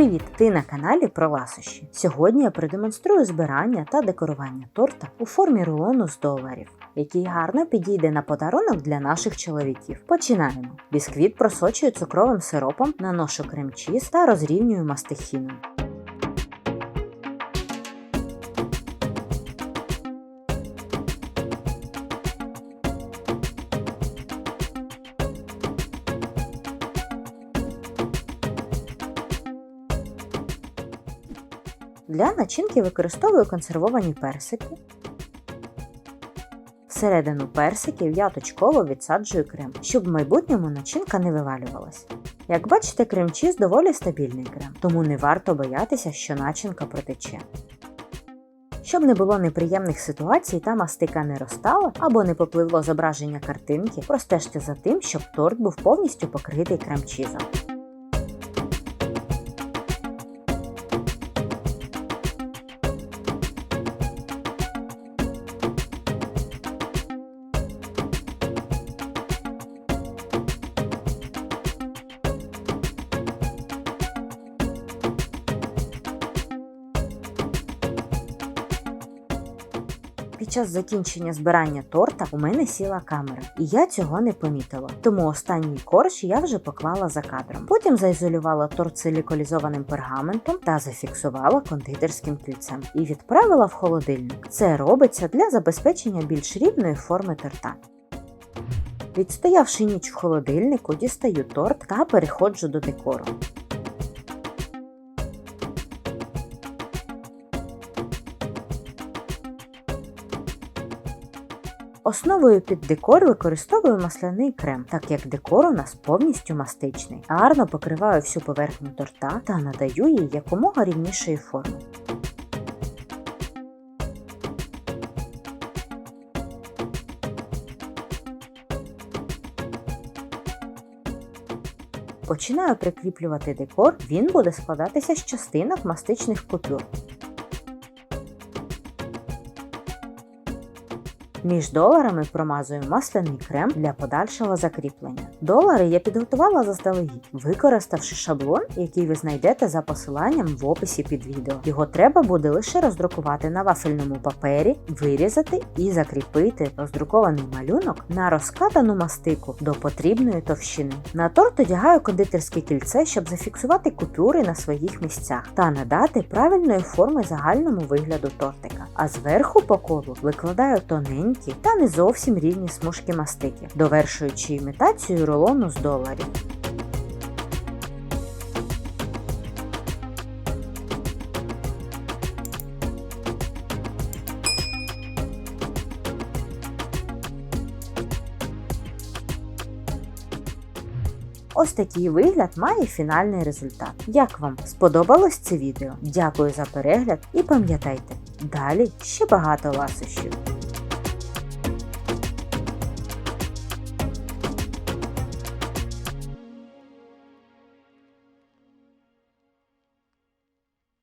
Привіт! Ти на каналі про ласощі. Сьогодні я продемонструю збирання та декорування торта у формі рулону з доларів, який гарно підійде на подарунок для наших чоловіків. Починаємо. Бісквіт просочую цукровим сиропом, наношу крем-чіз та розрівнюю мастихіном. Для начинки використовую консервовані персики. Всередину персиків я точково відсаджую крем, щоб в майбутньому начинка не вивалювалась. Як бачите, крем-чіз доволі стабільний крем, тому не варто боятися, що начинка протече. Щоб не було неприємних ситуацій та мастика не розтала або не попливло зображення картинки, простежте за тим, щоб торт був повністю покритий крем-чізом. Під час закінчення збирання торта у мене сіла камера, і я цього не помітила. Тому останній корж я вже поклала за кадром. Потім заізолювала торт силіколізованим пергаментом та зафіксувала кондитерським кільцем і відправила в холодильник. Це робиться для забезпечення більш рівної форми торта. Відстоявши ніч в холодильнику, дістаю торт та переходжу до декору. Основою під декор використовую масляний крем, так як декор у нас повністю мастичний. Гарно покриваю всю поверхню торта та надаю їй якомога рівнішої форми. Починаю прикріплювати декор, він буде складатися з частинок мастичних купюр. Між доларами промазую масляний крем для подальшого закріплення. Долари я підготувала заздалегідь, використавши шаблон, який ви знайдете за посиланням в описі під відео. Його треба буде лише роздрукувати на вафельному папері, вирізати і закріпити роздрукований малюнок на розкатану мастику до потрібної товщини. На торт одягаю кондитерське кільце, щоб зафіксувати купюри на своїх місцях та надати правильної форми загальному вигляду тортика. А зверху по колу викладаю тоненький та не зовсім рівні смужки мастики, довершуючи імітацію рулону з доларів. Ось такий вигляд має фінальний результат. Як вам сподобалось це відео? Дякую за перегляд і пам'ятайте, далі ще багато ласощів.